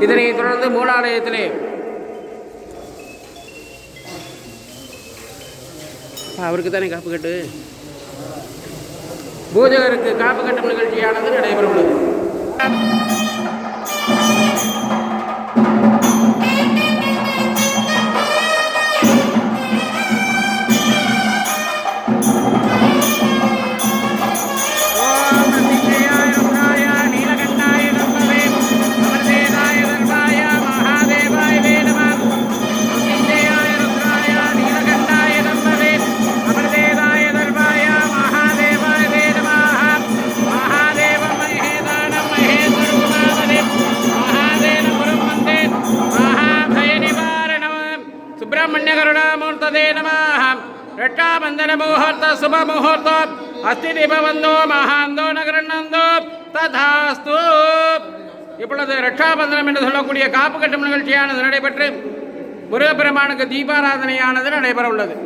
இதனை தொடர்ந்து மூலாலயத்திலே அவருக்கு தானே காப்பு கட்டு? பூஜகருக்கு காப்பு கட்டும் நிகழ்ச்சியானது நடைபெற உள்ளது சுப்பிரமணிய கருணாமூர்த்ததே நமः ரட்சாபந்தன முகூர்த்த சுப முகூர்த்த அஸ்தி தீபவந்தோ மகாந்தோ நகரண்ணந்தோ ததாஸ்து இப்பொழுது ரட்சாபந்தனம் என்று சொல்லக்கூடிய காப்பு கட்டும் நிகழ்ச்சியானது நடைபெற்று முருகப்பெருமானுக்கு தீபாராதனையானது நடைபெற உள்ளது